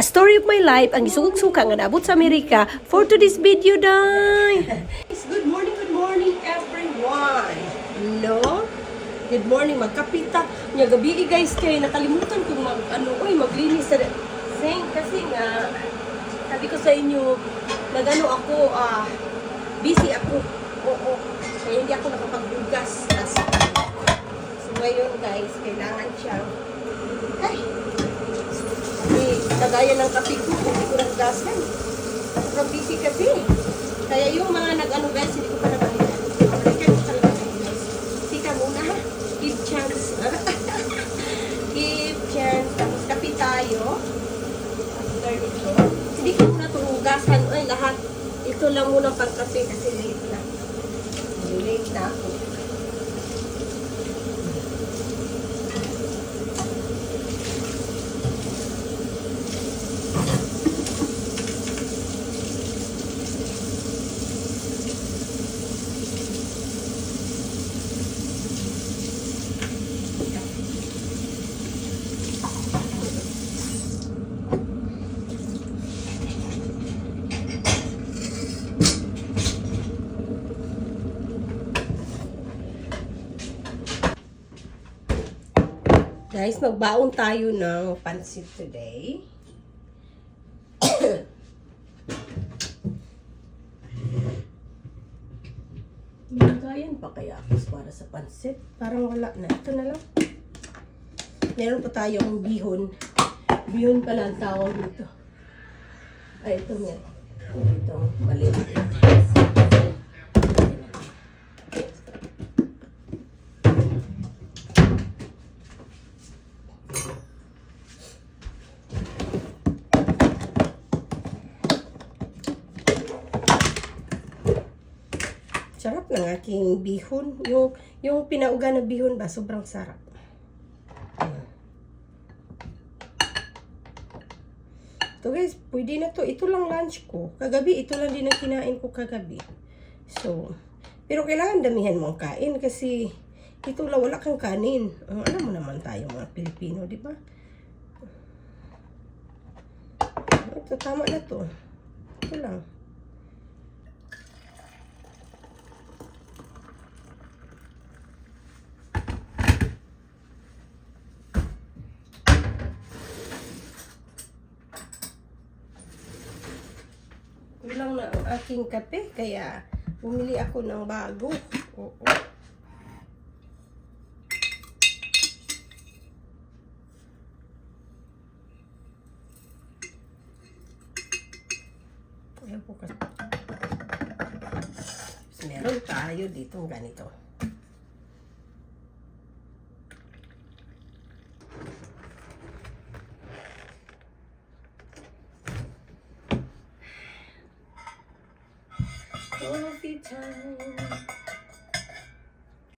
A story of my life ang isugog-suka nga naabot sa Amerika for today's video, day. Good morning, good morning, everyone. No? Good morning, magkapita. Nya gabi guys kay nakalimutan kong mag ano oy maglinis sa sink kasi nga sabi ko sa inyo nagano ako ah busy ako. Oo. Kaya hindi ako nakapagbugas. So ngayon guys, kailangan siyang ay lagayan ng kape ko, hindi ko naggasan. Sobrang busy kasi. Kaya yung mga nag-ano guys, hindi ko pa naman Balikan ko talaga kayo guys. Tika muna ha. Give chance. Give chance. Tapos kape tayo. After ito. Hindi ko muna itong hugasan. Ay, lahat. Ito lang muna pang kape kasi late na. Late na ako. Guys, magbaon tayo ng pansit today. Nagayan pa kaya ako para sa pansit? Parang wala na. Ito na lang. Meron pa tayong bihon. Bihon pala ang tawag nito. Ay, ito nga. Ito, maliit. Sarap ng aking bihon. Yung, yung pinauga na bihon ba, sobrang sarap. Ito guys, pwede na to. Ito lang lunch ko. Kagabi, ito lang din ang kinain ko kagabi. So, pero kailangan damihan mo ang kain kasi ito lang wala kang kanin. Ang alam mo naman tayo mga Pilipino, di ba? Ito, tama na to. Ito lang. Kulang na ang aking kape, kaya bumili ako ng bago. Oo. Ayan po kasi. Meron tayo dito ganito. Coffee time.